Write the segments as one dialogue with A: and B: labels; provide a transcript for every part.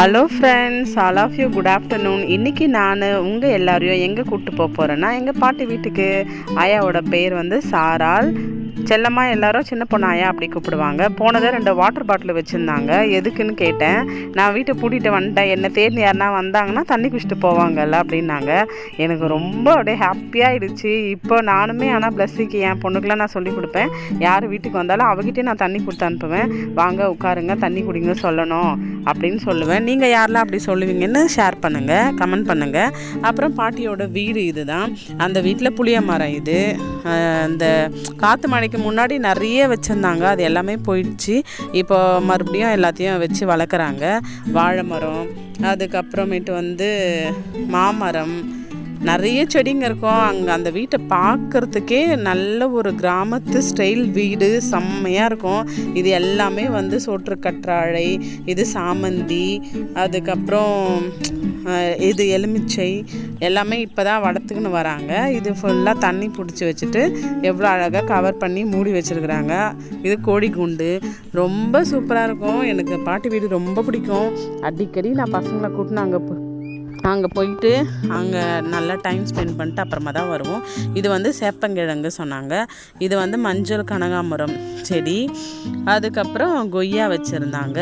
A: Hello friends all of you good afternoon இன்றைக்கி நான் உங்கள் எல்லாரையும் எங்கே கூப்பிட்டு போக போகிறேன்னா எங்கள் பாட்டி வீட்டுக்கு. ஆயாவோட பேர் வந்து சாரால். செல்லம்மா எல்லாரும் சின்ன பொண்ணாயா? அப்படி கூப்பிடுவாங்க. போனதை ரெண்டு வாட்டர் பாட்டில் வச்சுருந்தாங்க. எதுக்குன்னு கேட்டேன். நான் வீட்டை பூட்டிட்டு வந்துட்டேன். என்னை தேடி யாருனா வந்தாங்கன்னா தண்ணி குடிச்சிட்டு போவாங்கல்ல அப்படின்னாங்க. எனக்கு ரொம்ப அப்படியே ஹாப்பியாகிடுச்சு இப்போ நானுமே ஆனால் பிளஸ்ஸிக்கு என் பொண்ணுக்கெலாம் நான் சொல்லி கொடுப்பேன். யார் வீட்டுக்கு வந்தாலும் அவகிட்டே நான் தண்ணி கொடுத்து அனுப்புவேன். வாங்க உட்காருங்க தண்ணி குடிங்க சொல்லணும் அப்படின்னு சொல்லுவேன். நீங்கள் யாரெல்லாம் அப்படி சொல்லுவீங்கன்னு ஷேர் பண்ணுங்கள் கமெண்ட் பண்ணுங்கள் அப்புறம் பாட்டியோட வீடு இதுதான். அந்த வீட்டில் புளிய மரம் இது. அந்த காற்று காற்று மணிக்கு முன்னாடி நிறைய வச்சுருந்தாங்க. அது எல்லாமே போயிடுச்சு. இப்போ மறுபடியும் எல்லாத்தையும் வச்சு வளர்க்குறாங்க. வாழை மரம் அதுக்கப்புறமேட்டு வந்து மாமரம் நிறைய செடிங்க இருக்கும். அங்கே அந்த வீட்டை பார்க்குறதுக்கே நல்ல ஒரு கிராமத்து ஸ்டைல் வீடு செம்மையாக இருக்கும். இது எல்லாமே வந்து சோற்று கற்றாழை இது சாமந்தி அதுக்கப்புறம் இது எலுமிச்சை எல்லாமே இப்போ தான் வளர்த்துக்குன்னு வராங்க. இது ஃபுல்லாக தண்ணி பிடிச்சி வச்சுட்டு எவ்வளோ அழகாக கவர் பண்ணி மூடி வச்சுருக்குறாங்க. இது கோழி குண்டு. ரொம்ப சூப்பராக இருக்கும். எனக்கு பாட்டி வீடு ரொம்ப பிடிக்கும். அடிக்கடி நான் பசங்களை கூட்டினு அங்கே அங்கே போயிட்டு அங்கே நல்லா டைம் ஸ்பெண்ட் பண்ணிட்டு அப்புறமா தான் வருவோம். இது வந்து சேப்பங்கிழங்கு சொன்னாங்க. இது வந்து மஞ்சள் கனகாமரம் செடி. அதுக்கப்புறம் கொய்யா வச்சுருந்தாங்க.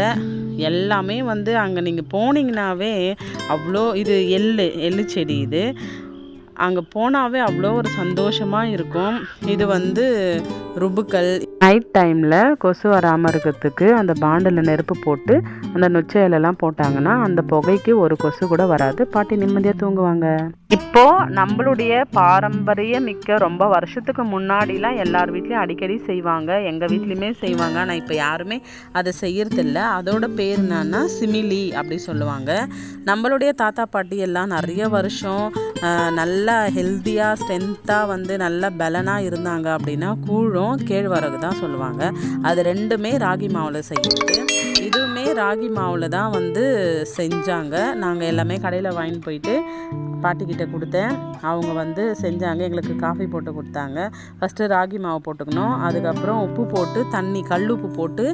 A: எல்லாமே வந்து அங்கே நீங்கள் போனீங்கனாவே அவ்வளோ இது எள்ளு எள்ளு செடி இது. அங்கே போனாவே அவ்வளோ ஒரு சந்தோஷமாக இருக்கும். இது வந்து ருபுக்கள். நைட் டைமில் கொசு வராமல் இருக்கிறதுக்கு அந்த பாண்டில் நெருப்பு போட்டு அந்த நொச்சை போட்டாங்கன்னா அந்த புகைக்கு ஒரு கொசு கூட வராது. பாட்டி நிம்மதியாக தூங்குவாங்க. இப்போது நம்மளுடைய பாரம்பரிய மிக்க ரொம்ப வருஷத்துக்கு முன்னாடிலாம் எல்லார் வீட்லேயும் அடிக்கடி செய்வாங்க. எங்கள் வீட்லேயுமே செய்வாங்க. ஆனால் இப்போ யாருமே அதை செய்யறதில்ல. அதோட பேர் என்னன்னா சிமிலி அப்படி சொல்லுவாங்க. நம்மளுடைய தாத்தா பாட்டி எல்லாம் நிறைய வருஷம் நல்லா ஹெல்த்தியாக ஸ்ட்ரென்த்தாக வந்து நல்ல பலனாக இருந்தாங்க அப்படின்னா கூழும் கேழ்வரகு தான் சொல்லுவாங்க. அது ரெண்டுமே ராகி மாவில் செய்யுது இதுவுமே ராகி மாவில் தான் வந்து செஞ்சாங்க. நாங்கள் எல்லாமே கடையில் வாங்கிட்டு போயிட்டு பாட்டிக்கிட்ட கொடுத்தேன். அவங்க வந்து செஞ்சாங்க. எங்களுக்கு காஃபி போட்டு கொடுத்தாங்க. ஃபஸ்ட்டு ராகி மாவு போட்டுக்கணும். அதுக்கப்புறம் உப்பு போட்டு தண்ணி கல் உப்பு போட்டு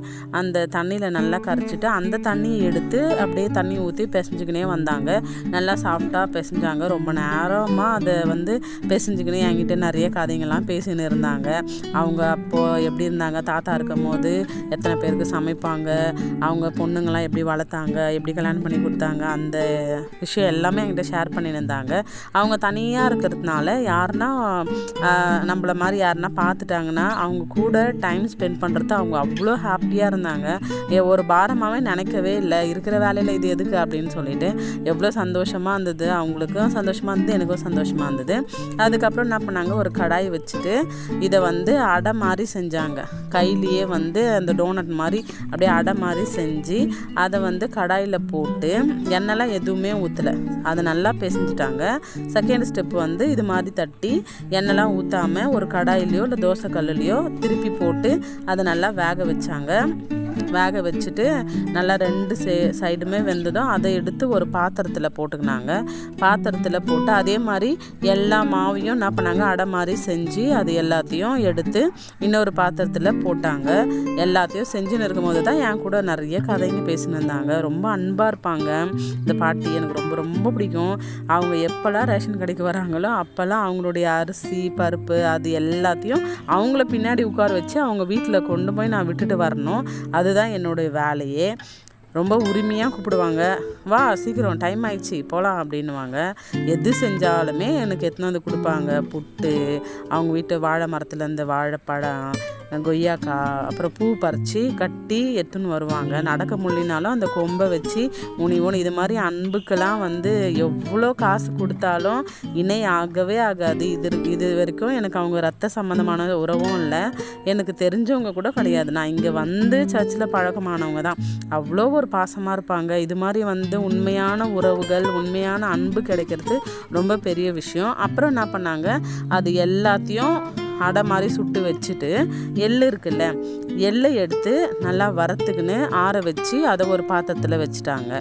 A: அந்த தண்ணியில் நல்லா கரைச்சிட்டு அந்த தண்ணியை எடுத்து அப்படியே தண்ணி ஊற்றி பிசைஞ்சுக்கினே வந்தாங்க. நல்லா சாஃப்டாக பிசைஞ்சாங்க. ரொம்ப நேரமாக அதை வந்து பிசைஞ்சுக்கினே என்கிட்ட நிறைய கதைங்கள்லாம் பேசின்னு இருந்தாங்க. அவங்க அவங்க அப்போது எப்படி இருந்தாங்க தாத்தா இருக்கும் போது எத்தனை பேருக்கு சமைப்பாங்க அவங்க பொண்ணுங்களாம் எப்படி வளர்த்தாங்க எப்படி கல்யாணம் பண்ணி கொடுத்தாங்க அந்த விஷயம் எல்லாமே என்கிட்ட ஷேர் பண்ணியிருந்தாங்க. அவங்க தனியாக இருக்கிறதுனால யாருன்னா நம்மளை நம்மள மாதிரி யாருன்னா பார்த்துட்டாங்கன்னா அவங்க கூட டைம் ஸ்பெண்ட் பண்ணுறது அவங்க அவ்வளோ ஹாப்பியாக இருந்தாங்க. ஒரு பாரமாகவே நினைக்கவே இல்லை இருக்கிற வேலையில் இது எதுக்கு அப்படின்னு சொல்லிட்டு எவ்வளோ சந்தோஷமாக இருந்தது அவங்களுக்கும் சந்தோஷமாக இருந்தது எனக்கும் சந்தோஷமாக இருந்தது. அதுக்கப்புறம் என்ன பண்ணாங்க ஒரு கடாய் வச்சுட்டு இதை வந்து அடை அடை மாதிரி செஞ்சாங்க. கையிலேயே வந்து அந்த டோனட் மாதிரி அப்படியே அடை மாதிரி செஞ்சு அதை வந்து கடாயில் போட்டு எண்ணெய்லாம் எதுவுமே ஊற்றலை அதை நல்லா பிசைஞ்சிட்டாங்க. செகண்ட் ஸ்டெப் வந்து இது மாதிரி தட்டி எண்ணெய்லாம் ஊற்றாமல் ஒரு கடாயிலையோ இல்லை தோசை கல்லுலையோ திருப்பி போட்டு அதை நல்லா வேக வச்சாங்க. வேக வச்சுட்டு நல்லா ரெண்டு சே சைடுமே வெந்ததும் அதை எடுத்து ஒரு பாத்திரத்தில் போட்டுக்கினாங்க. பாத்திரத்தில் போட்டு அதே மாதிரி எல்லா மாவையும் என்ன பண்ணாங்க? அடை மாதிரி செஞ்சு அது எல்லாத்தையும் எடுத்து இன்னொரு பாத்திரத்தில் போட்டாங்க. எல்லாத்தையும் செஞ்சுன்னு இருக்கும்போது தான் என் கூட நிறைய கதைங்க பேசின்னு இருந்தாங்க. ரொம்ப அன்பாக இருப்பாங்க. இந்த பாட்டி எனக்கு ரொம்ப ரொம்ப பிடிக்கும். அவங்க எப்போல்லாம் ரேஷன் கடைக்கு வராங்களோ அப்போல்லாம் அவங்களுடைய அரிசி பருப்பு அது எல்லாத்தையும் அவங்கள பின்னாடி உட்கார வச்சு அவங்க வீட்டில் கொண்டு போய் நான் விட்டுட்டு வரணும். அதுதான் என்னுடைய வேலையே. ரொம்ப உரிமையாக கூப்பிடுவாங்க. வா சீக்கிரம் டைம் ஆயிடுச்சு போகலாம் அப்படின்னுவாங்க. எது செஞ்சாலுமே எனக்கு எடுத்துன்னு வந்து கொடுப்பாங்க. புட்டு அவங்க வீட்டு வாழை மரத்துலேருந்து வாழைப்பழம் கொய்யாக்காய் அப்புறம் பூ பறித்து கட்டி எடுத்துன்னு வருவாங்க. நடக்க முடியினாலும் அந்த கொம்பை வச்சு ஊனி ஊனி இது மாதிரி அன்புக்கெல்லாம் வந்து எவ்வளோ காசு கொடுத்தாலும் இணை ஆகவே ஆகாது. இது இது வரைக்கும் எனக்கு அவங்க ரத்த சம்மந்தமான உறவும் இல்லை. எனக்கு தெரிஞ்சவங்க கூட கிடையாது. நான் இங்கே வந்து சர்ச்சில் பழக்கமானவங்க தான். அவ்வளோ ஒரு பாசமாக இருப்பாங்க. இது மாதிரி வந்து உண்மையான உறவுகள் உண்மையான அன்பு கிடைக்கிறது ரொம்ப பெரிய விஷயம். அப்புறம் என்ன பண்ணாங்க? அது எல்லாத்தையும் அடை மாதிரி சுட்டு வச்சுட்டு எள்ளு இருக்குல்ல எள்ளை எடுத்து நல்லா வரத்துக்குன்னு ஆற வச்சு அதை ஒரு பாத்திரத்தில் வச்சுட்டாங்க.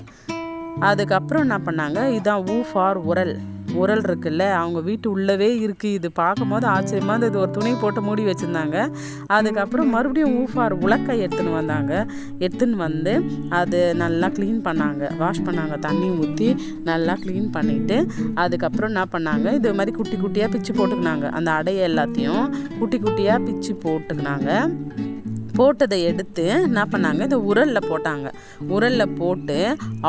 A: அதுக்கப்புறம் என்ன பண்ணாங்க? இதான் ஊ ஃபார் உரல். உரல் இருக்குல்ல அவங்க வீட்டு உள்ளவே இருக்குது இது பார்க்கும்போது ஆச்சரியமாக இருந்தது. ஒரு துணி போட்டு மூடி வச்சுருந்தாங்க. அதுக்கப்புறம் மறுபடியும் ஊஃபார் உலக்கை எடுத்துன்னு வந்தாங்க. எடுத்துன்னு வந்து அது நல்லா க்ளீன் பண்ணாங்க. வாஷ் பண்ணாங்க. தண்ணி ஊற்றி நல்லா க்ளீன் பண்ணிவிட்டு அதுக்கப்புறம் என்ன பண்ணாங்க? இது மாதிரி குட்டி குட்டியாக பிச்சு போட்டுக்கினாங்க. அந்த அடையை எல்லாத்தையும் குட்டி குட்டியாக பிச்சு போட்டுக்கினாங்க. போட்டதை எடுத்து என்ன பண்ணாங்க? இந்த உரலில் போட்டாங்க. உரலில் போட்டு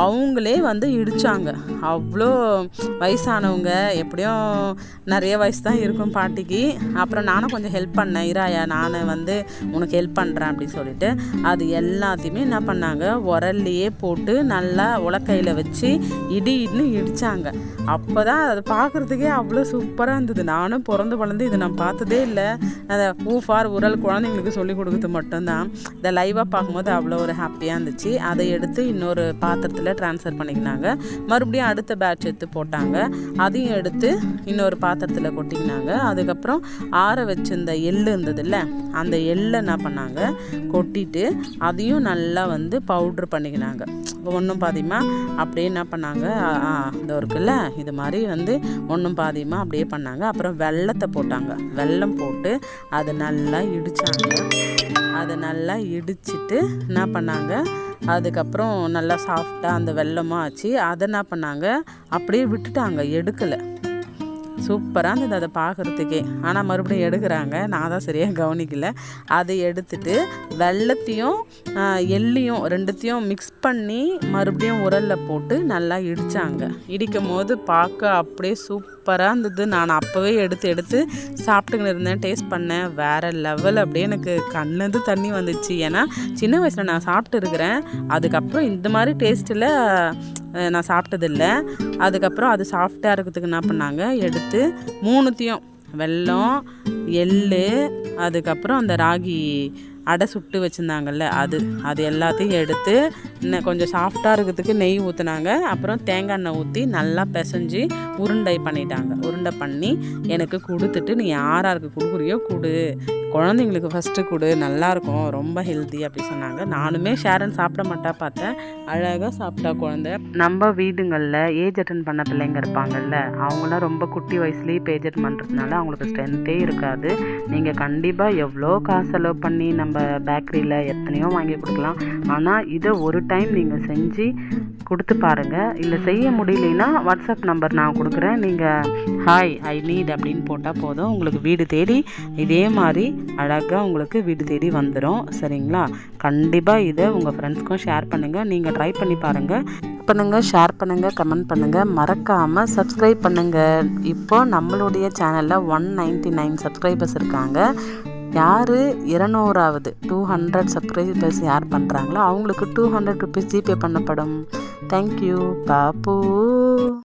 A: அவங்களே வந்து இடித்தாங்க அவ்வளோ வயசானவங்க எப்படியும் நிறைய வயசு தான் இருக்கும் பாட்டிக்கு. அப்புறம் நானும் கொஞ்சம் ஹெல்ப் பண்ணேன். இராயா நான் வந்து உனக்கு ஹெல்ப் பண்ணுறேன் அப்படின்னு சொல்லிட்டு அது எல்லாத்தையுமே என்ன பண்ணாங்க? உரல்லையே போட்டு நல்லா உலக்கையில் வச்சு இடி இடின்னு இடித்தாங்க அப்போ தான் அதை பார்க்குறதுக்கே அவ்வளோ சூப்பராக இருந்தது. நானும் பிறந்து வளர்ந்து இது நான் பார்த்ததே இல்லை. அதை ஊஃபார் உரல் குழந்தைங்களுக்கு சொல்லி கொடுக்குறது மட்டும்தான். இந்த லைவாக பார்க்கும்போது அவ்வளோ ஒரு ஹாப்பியாக இருந்துச்சு. அதை எடுத்து இன்னொரு பாத்திரத்தில் ட்ரான்ஸ்ஃபர் பண்ணிக்கினாங்க. மறுபடியும் அடுத்த பேட்ச் எடுத்து போட்டாங்க. அதையும் எடுத்து இன்னொரு பாத்திரத்தில் கொட்டிக்கினாங்க. அதுக்கப்புறம் ஆற வச்சிருந்த எள்ளு இருந்ததில்ல அந்த எள்ளை என்ன பண்ணாங்க? கொட்டிட்டு அதையும் நல்லா வந்து பவுட்ரு பண்ணிக்கினாங்க. ஒன்றும் பாதியமாக அப்படியே என்ன பண்ணாங்க? இந்த இருக்குல்ல இது மாதிரி வந்து ஒன்றும் பாதியமாக அப்படியே பண்ணாங்க. அப்புறம் வெள்ளத்தை போட்டாங்க. வெல்லம் போட்டு அது நல்லா இடித்தாங்க அதை நல்லா இடிச்சிட்டு என்ன பண்ணாங்க? அதுக்கப்புறம் நல்லா சாஃப்டாக அந்த வெள்ளமாக ஆச்சு. அதை என்ன பண்ணாங்க? அப்படியே விட்டுட்டாங்க எடுக்கலை. சூப்பராக இருந்தது அதை பார்க்குறதுக்கே ஆனால் மறுபடியும் எடுக்கிறாங்க. நான் தான் சரியாக கவனிக்கல. அதை எடுத்துட்டு வெள்ளத்தையும் எள்ளையும் ரெண்டுத்தையும் மிக்ஸ் பண்ணி மறுபடியும் உரலில் போட்டு நல்லா இடித்தாங்க இடிக்கும் போது பார்க்க அப்படியே சூப்பராக இருந்தது. நான் அப்போவே எடுத்து எடுத்து சாப்பிட்டுக்கின்னு இருந்தேன். டேஸ்ட் பண்ணேன். வேறு லெவல் அப்படியே எனக்கு கண்ணது தண்ணி வந்துச்சு. ஏன்னா சின்ன வயசில் நான் சாப்பிட்டு இருக்கிறேன். அதுக்கப்புறம் இந்த மாதிரி டேஸ்ட்டில் நான் சாப்பிட்டதில்லை. அதுக்கப்புறம் அது சாஃப்டாக இருக்கிறதுக்கு என்ன பண்ணாங்க? எடுத்து மூணுத்தையும் வெல்லம் எள் அதுக்கப்புறம் அந்த ராகி அடை சுட்டு வச்சுருந்தாங்கல்ல அது. அது எல்லாத்தையும் எடுத்து இன்னும் கொஞ்சம் சாஃப்டாக இருக்கிறதுக்கு நெய் ஊற்றுனாங்க அப்புறம் தேங்காய் எண்ணெய் ஊற்றி நல்லா பிசைஞ்சு உருண்டை பண்ணிட்டாங்க. உருண்டை பண்ணி எனக்கு கொடுத்துட்டு நீ யாராருக்கு கொடுக்குறியோ கொடு குழந்தைங்களுக்கு ஃபஸ்ட்டு கொடு. நல்லாயிருக்கும் ரொம்ப ஹெல்த்தி அப்படி சொன்னாங்க. நானுமே ஷேரன் சாப்பிட மாட்டா பார்த்தேன். அழகாக சாப்பிட்டா குழந்த. நம்ம வீடுங்களில் ஏஜ் அட்டன் பண்ண பிள்ளைங்க இருப்பாங்கல்ல அவங்களாம் ரொம்ப குட்டி வயசுலேயே இப்போ ஏஜ் அட்டன் பண்ணுறதுனால அவங்களுக்கு ஸ்ட்ரென்த்தே இருக்காது. நீங்கள் கண்டிப்பாக எவ்வளோ காசு செலவு பண்ணி நம்ம நம்ம பேக்கரியில் எத்தனையோ வாங்கி கொடுக்கலாம். ஆனால் இதை ஒரு டைம் நீங்கள் செஞ்சு கொடுத்து பாருங்கள் இல்லை செய்ய முடியலனா வாட்ஸ்அப் நம்பர் நான் கொடுக்குறேன். நீங்கள் ஹாய் ஐ நீட் அப்படின்னு போட்டால் போதும். உங்களுக்கு வீடு தேடி இதே மாதிரி அழகாக உங்களுக்கு வீடு தேடி வந்துடும் சரிங்களா? கண்டிப்பாக இதை உங்கள் ஃப்ரெண்ட்ஸ்க்கும் ஷேர் பண்ணுங்கள் நீங்கள் ட்ரை பண்ணி பாருங்கள் பண்ணுங்கள் ஷேர் பண்ணுங்கள் கமெண்ட் பண்ணுங்கள் மறக்காமல் சப்ஸ்கிரைப் பண்ணுங்கள் இப்போ நம்மளுடைய சேனலில் ஒன் நைன்ட்டி நைன் சப்ஸ்கிரைபர்ஸ் இருக்காங்க. யார் இருநூறாவது டூ ஹண்ட்ரட் சப்ஸ்கிரைபர்ஸ் யார் பண்ணுறாங்களோ அவங்களுக்கு டூ ஹண்ட்ரட் ருபீஸ் ஜிபே பண்ணப்படும். தேங்க்யூ பாப்பூ